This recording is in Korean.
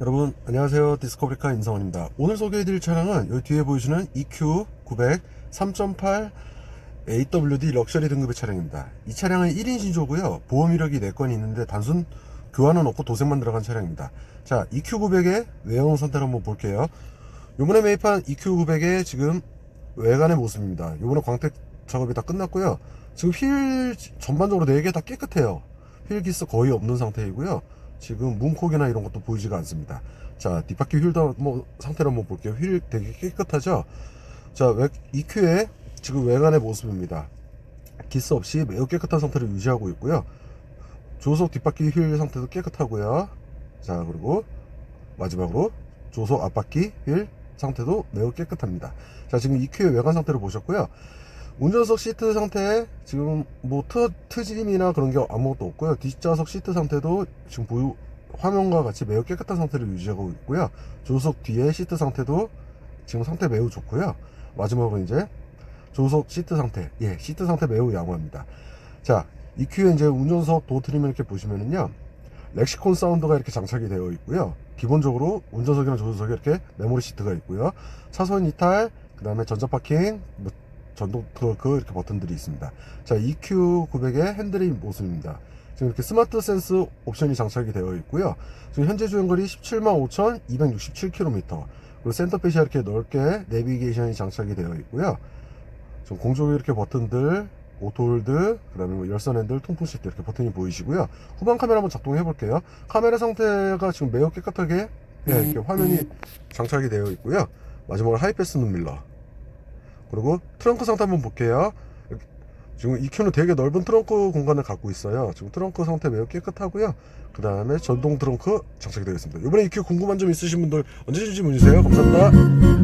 여러분 안녕하세요. 디스커브리카 임성원입니다. 오늘 소개해드릴 차량은 여기 뒤에 보이시는 EQ 900 3.8 AWD 럭셔리 등급의 차량입니다. 이 차량은 1인 신조고요. 보험 이력이 4건이 있는데 단순 교환은 없고 도색만 들어간 차량입니다. 자 EQ 900의 외형 선택 한번 볼게요. 요번에 매입한 EQ 900의 지금 외관의 모습입니다. 요번에 광택 작업이 다 끝났고요. 지금 휠 전반적으로 4개 다 깨끗해요. 휠 기스 거의 없는 상태이고요 지금 문콕이나 이런 것도 보이지가 않습니다. 자, 뒷바퀴 휠도 뭐 상태를 한번 볼게요. 휠 되게 깨끗하죠? 자, 외, EQ의 지금 외관의 모습입니다. 기스 없이 매우 깨끗한 상태를 유지하고 있고요. 조속 뒷바퀴 휠 상태도 깨끗하고요. 자, 그리고 마지막으로 조속 앞바퀴 휠 상태도 매우 깨끗합니다. 자, 지금 EQ의 외관 상태를 보셨고요. 운전석 시트 상태 지금 뭐 트, 트짐이나 그런 게 아무것도 없고요. 뒷좌석 시트 상태도 지금 보유 화면과 같이 매우 깨끗한 상태를 유지하고 있고요. 조석 뒤에 시트 상태도 지금 상태 매우 좋고요. 마지막으로 이제 조석 시트 상태. 예 시트 상태 매우 양호합니다. 자 EQ에 이제 운전석 도어 트림을 이렇게 보시면은요. 렉시콘 사운드가 이렇게 장착이 되어 있고요. 기본적으로 운전석이나 조수석에 이렇게 메모리 시트가 있고요. 차선 이탈 그 다음에 전자 파킹 뭐 전동 트렁크 이렇게 버튼들이 있습니다. 자, EQ900의 핸들의 모습입니다. 지금 이렇게 스마트 센스 옵션이 장착이 되어 있고요. 지금 현재 주행거리 175,267km. 그리고 센터페시아 이렇게 넓게 내비게이션이 장착이 되어 있고요. 지금 공조기 이렇게 버튼들, 오토홀드, 그 다음에 뭐 열선 핸들, 통풍 시트 이렇게 버튼이 보이시고요. 후방 카메라 한번 작동해 볼게요. 카메라 상태가 지금 매우 깨끗하게 예, 이렇게 화면이 장착이 되어 있고요. 마지막으로 하이패스 눈밀러. 그리고 트렁크 상태 한번 볼게요. 지금 EQ는 되게 넓은 트렁크 공간을 갖고 있어요. 지금 트렁크 상태 매우 깨끗하고요. 그 다음에 전동 트렁크 장착이 되어 있습니다. 이번에 EQ 궁금한 점 있으신 분들 언제든지 문의주세요. 감사합니다.